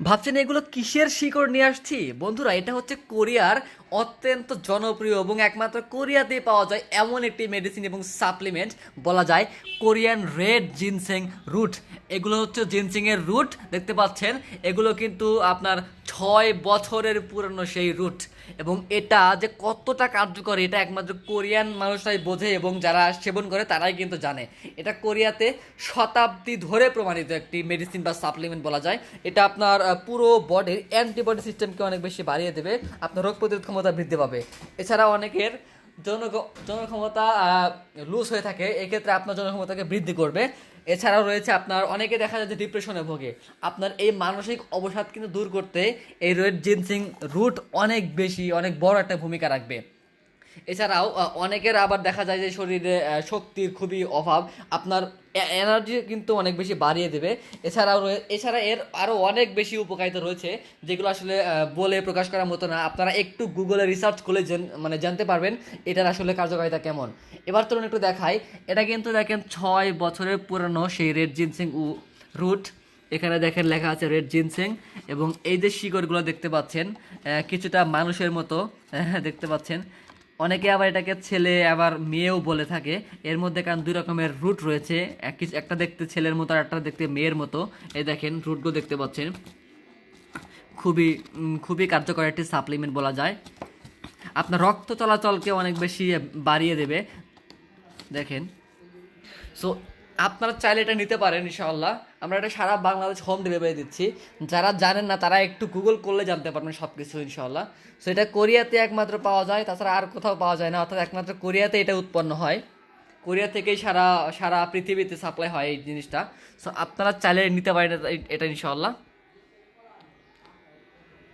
ভাবছেন এগুলো কিসের শিকড় নিয়ে আসছি? বন্ধুরা, এটা হচ্ছে কোরিয়ার অত্যন্ত জনপ্রিয় এবং একমাত্র কোরিয়াতে পাওয়া যায় এমন একটি মেডিসিন এবং সাপ্লিমেন্ট বলা যায় কোরিয়ান রেড জিনসেং রুট। এগুলো হচ্ছে জিনসিংয়ের রুট, দেখতে পাচ্ছেন? এগুলো কিন্তু আপনার ছয় বছরের পুরনো সেই রুট। এবং এটা যে কতটা কার্যকর, এটা একমাত্র কোরিয়ান মানুষরাই বোঝে এবং যারা সেবন করে তারাই কিন্তু জানে। এটা কোরিয়াতে শতাব্দী ধরে প্রমাণিত একটি মেডিসিন বা সাপ্লিমেন্ট বলা যায়। এটা আপনার পুরো বডির অ্যান্টিবডি সিস্টেমকে অনেক বেশি বাড়িয়ে দেবে। আপনার রোগ প্রতিরোধ ক্ষমতা বৃদ্ধি পাবে। এছাড়া অনেকের জনক্ষমতা লুজ হয়ে থাকে, এক্ষেত্রে আপনার জনক্ষমতাকে বৃদ্ধি করবে। এছাড়াও রয়েছে আপনার, অনেকে দেখা যায় যে ডিপ্রেশনে ভোগে। আপনার এই মানসিক অবসাদ কিন্তু দূর করতে এই রেড জিনসিং রুট অনেক বেশি, অনেক বড় একটা ভূমিকা রাখবে। এছাড়াও অনেকের আবার দেখা যায় যে শরীরে শক্তির খুবই অভাব। আপনার এনার্জি কিন্তু অনেক বেশি বাড়িয়ে দেবে। এছাড়াও এছাড়া এর আরও অনেক বেশি উপকারিতা রয়েছে, যেগুলো আসলে বলে প্রকাশ করার মতো না। আপনারা একটু গুগলে রিসার্চ করলে মানে জানতে পারবেন এটার আসলে কার্যকারিতা কেমন। এবার চলুন একটু দেখাই। এটা কিন্তু দেখেন ছয় বছরের পুরনো সেই রেড জিনসিং রুট এখানে দেখেন লেখা আছে রেড জিনসিং এবং এই যে শিকড়গুলো দেখতে পাচ্ছেন কিছুটা মানুষের মতো, দেখতে পাচ্ছেন। অনেকে আবার এটাকে ছেলে, আবার মেয়েও বলে থাকে। এর মধ্যে কারণ দুই রকমের রুট রয়েছে। এক একটা দেখতে ছেলের মতো আর একটা দেখতে মেয়ের মতো। এই দেখেন রুটগুলো দেখতে পাচ্ছেন। খুবই খুবই কার্যকর একটি সাপ্লিমেন্ট বলা যায়। আপনার রক্ত চলাচলকে অনেক বেশি বাড়িয়ে দেবে। দেখেন। সো আপনারা চাইলে এটা নিতে পারেন, ইনশাআল্লাহ। আমরা এটা সারা বাংলাদেশ হোম ডেলিভারি দিচ্ছি। যারা জানেন না, তারা একটু গুগল করলে জানতে পারবেন সব কিছু ইনশাল্লাহ সো এটা কোরিয়াতে একমাত্র পাওয়া যায়, তাছাড়া আর কোথাও পাওয়া যায় না। অর্থাৎ একমাত্র কোরিয়াতে এটা উৎপন্ন হয়। কোরিয়া থেকেই সারা সারা পৃথিবীতে সাপ্লাই হয় এই জিনিসটা। সো আপনারা চাইলে নিতে পারেন এটা- ইনশাল্লাহ